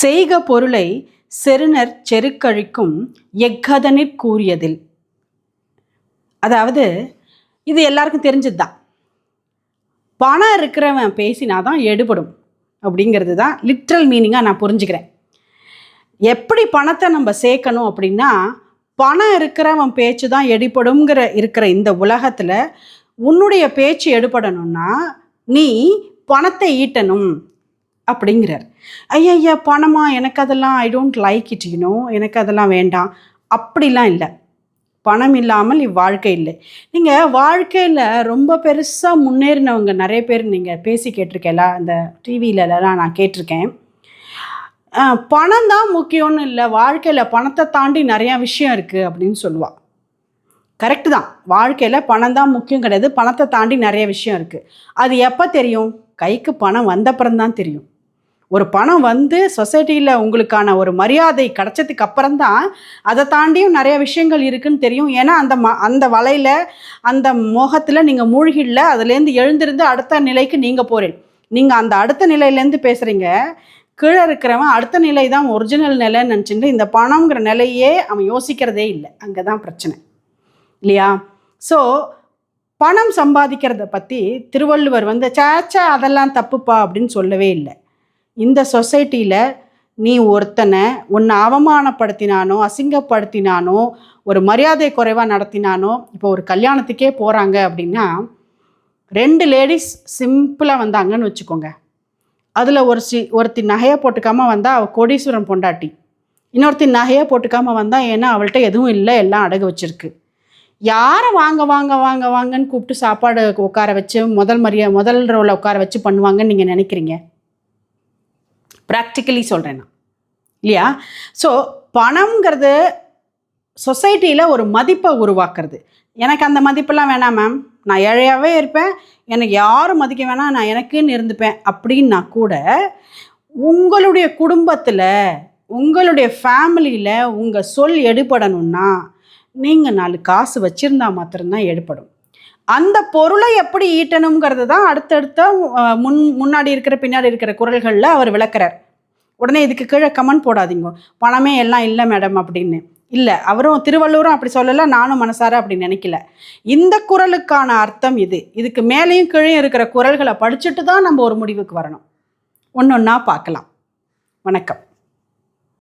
செய்க பொருளை செருணர் செருக்கழிக்கும் எக்கதனிற் கூறியதில். அதாவது இது எல்லாருக்கும் தெரிஞ்சது தான் பணம் இருக்கிறவன் பேசினாதான் எடுபடும் அப்படிங்கிறது தான் லிட்ரல் மீனிங்காக நான் புரிஞ்சுக்கிறேன். எப்படி பணத்தை நம்ம சேர்க்கணும் அப்படின்னா பணம் இருக்கிறவன் பேச்சு தான் எடுபடுங்கிற இருக்கிற இந்த உலகத்தில் உன்னுடைய பேச்சு எடுபடணும்னா நீ பணத்தை ஈட்டணும். அப்படிங்கிறார். ஐயா ஐயா பணமா? எனக்கு அதெல்லாம் I don't like it you know எனக்கு அதெல்லாம் வேண்டாம். அப்படிலாம் இல்லை. பணம் இல்லாமல் இவ்வாழ்க்கை இல்லை. நீங்கள் வாழ்க்கையில் ரொம்ப பெருசாக முன்னேறினவங்க நிறைய பேர் நீங்கள் பேசி கேட்டிருக்கேல இந்த டிவியிலலாம் நான் கேட்டிருக்கேன். பணம் தான் முக்கியம்னு இல்லை வாழ்க்கையில் பணத்தை தாண்டி நிறையா விஷயம் இருக்குது அப்படின்னு சொல்லுவாள் கரெக்டு தான். வாழ்க்கையில் பணம் தான் முக்கியம் கிடையாது பணத்தை தாண்டி நிறைய விஷயம் இருக்குது அது எப்போ தெரியும்? கைக்கு பணம் வந்தப்புறம் தான் தெரியும். ஒரு பணம் வந்து சொசைட்டியில் உங்களுக்கான ஒரு மரியாதை கிடச்சதுக்கு அப்புறம் தான் அதை தாண்டியும் நிறைய விஷயங்கள் இருக்குன்னு தெரியும். ஏன்னா அந்த ம அந்த வலையில் அந்த மோகத்தில் நீங்கள் மூழ்கிடல அதுலேருந்து எழுந்திருந்து அடுத்த நிலைக்கு நீங்கள் போகிறேன் நீங்கள் அந்த அடுத்த நிலையிலேருந்து பேசுகிறீங்க கீழே இருக்கிறவன் அடுத்த நிலை தான் ஒரிஜினல் நிலைன்னு நினச்சிட்டு இந்த பணங்கிற நிலையே அவன் யோசிக்கிறதே இல்லை. அங்கே தான் பிரச்சனை. இல்லையா? ஸோ பணம் சம்பாதிக்கிறத பற்றி திருவள்ளுவர் வந்து சேச்சா அதெல்லாம் தப்புப்பா அப்படின்னு சொல்லவே இல்லை. இந்த சொசைட்டியில் நீ ஒருத்தனை உன்னை அவமானப்படுத்தினானோ அசிங்கப்படுத்தினானோ ஒரு மரியாதை குறைவாக நடத்தினானோ இப்போ ஒரு கல்யாணத்துக்கே போகிறாங்க அப்படின்னா ரெண்டு லேடிஸ் சிம்பிளாக வந்தாங்கன்னு வச்சுக்கோங்க. அதில் ஒரு சி ஒருத்தி நகையை போட்டுக்காமல் வந்தால் அவள் கோடீஸ்வரம் பொண்டாட்டி. இன்னொருத்தி நகையை போட்டுக்காமல் வந்தால் ஏன்னா அவள்கிட்ட எதுவும் இல்லை எல்லாம் அடகு வச்சுருக்கு. யாரை வாங்க வாங்க வாங்க வாங்கன்னு கூப்பிட்டு சாப்பாடு உட்கார வச்சு முதல் மரியா முதல் ரோவில் உட்கார வச்சு பண்ணுவாங்கன்னு நீங்கள் நினைக்கிறீங்க? ப்ராக்டிக்கலி சொல்கிறேன் நான். இல்லையா? ஸோ பணம்ங்கிறது சொசைட்டியில் ஒரு மதிப்பை உருவாக்குறது. எனக்கு அந்த மதிப்பெல்லாம் வேணாம் மேம் நான் ஏழையாகவே இருப்பேன். எனக்கு யாரும் மதிக்க வேணாம். நான் எனக்குன்னு இருந்துப்பேன். அப்படின்னா கூட உங்களுடைய குடும்பத்தில் உங்களுடைய ஃபேமிலியில் உங்கள் சொல் எடுபடணும்னா நீங்கள் நாலு காசு வச்சுருந்தா மாத்திரம்தான் எடுபடும். அந்த பொருளை எப்படி ஈட்டணுங்கிறது தான் அடுத்தடுத்த முன் முன்னாடி இருக்கிற பின்னாடி இருக்கிற குரல்களில் அவர் விளக்குறார். உடனே இதுக்கு கீழே கமெண்ட் போடாதீங்க. பணமே எல்லாம் இல்லை மேடம் அப்படின்னு. இல்லை அவரும் திருவள்ளுவரும் அப்படி சொல்லலை நானும் மனசார அப்படி நினைக்கல. இந்த குரலுக்கான அர்த்தம் இது. இதுக்கு மேலேயும் கீழே இருக்கிற குரல்களை படிச்சுட்டு தான் நம்ம ஒரு முடிவுக்கு வரணும். ஒன்று ஒன்றா பார்க்கலாம். வணக்கம்.